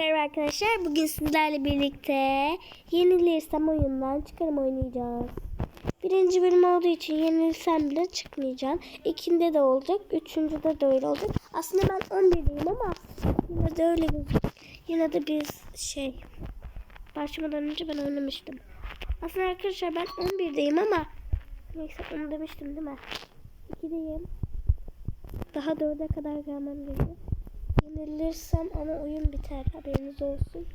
merhaba arkadaşlar. Bugün sizlerle birlikte yenilirsem oyundan çıkarım oynayacağız. Birinci bölüm olduğu için yenilsem bile çıkmayacağım. İkinde de olacak. Üçüncüde de öyle olacak. Aslında ben 11'deyim ama yine de öyle gözüküyor. Yine de biz şey başlamadan önce ben oynamıştım. Aslında arkadaşlar ben 11'deyim ama neyse onu demiştim değil mi? 2'deyim. Daha 4'e kadar gelmem gerekiyor. Yenilirsem ama oyun biter. Haberiniz olsun.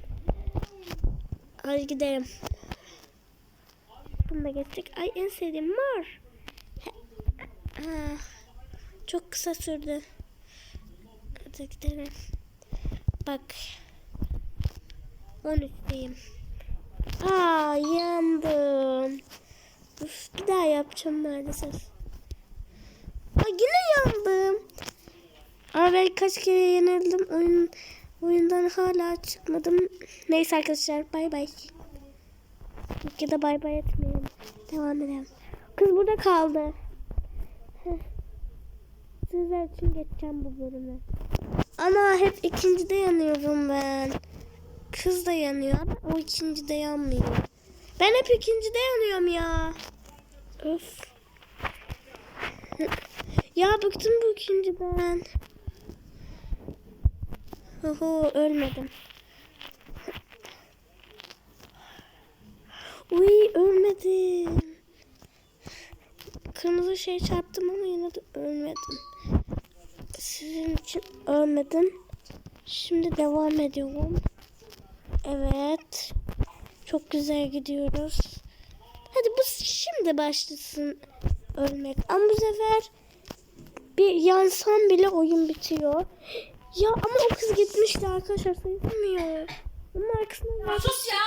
Hadi gidelim. Bunu da geçtik. Ay en sevdiğim mor. Çok kısa sürdü. Hadi gidelim. Bak. 13'teyim. Aa yandım. Uf, bir daha yapacağım maalesef. Aa, yine yandım. Ben kaç kere yenildim. Oyun, oyundan hala çıkmadım. Neyse arkadaşlar bay bay. Ya da bay bay etmeyelim. Devam edelim. Kız burada kaldı. Sizler için geçeceğim bu bölümü. Ama hep ikincide yanıyorum ben. Kız da yanıyor ama o ikincide yanmıyor. Ben hep ikincide yanıyorum ya. Öf. Ya bıktım bu ikinciden. Oho ölmedim. Uy ölmedim. Kırmızı şey çarptım ama yine de ölmedim. Sizin için ölmedim. Şimdi devam ediyorum. Evet. Çok güzel gidiyoruz. Hadi bu şimdi başlasın ölmek. Ama bu sefer bir yansam bile oyun bitiyor. Ya ama o kız gitmişti arkadaşlar sayılmıyor. Bunun arkasından var. Sus ya!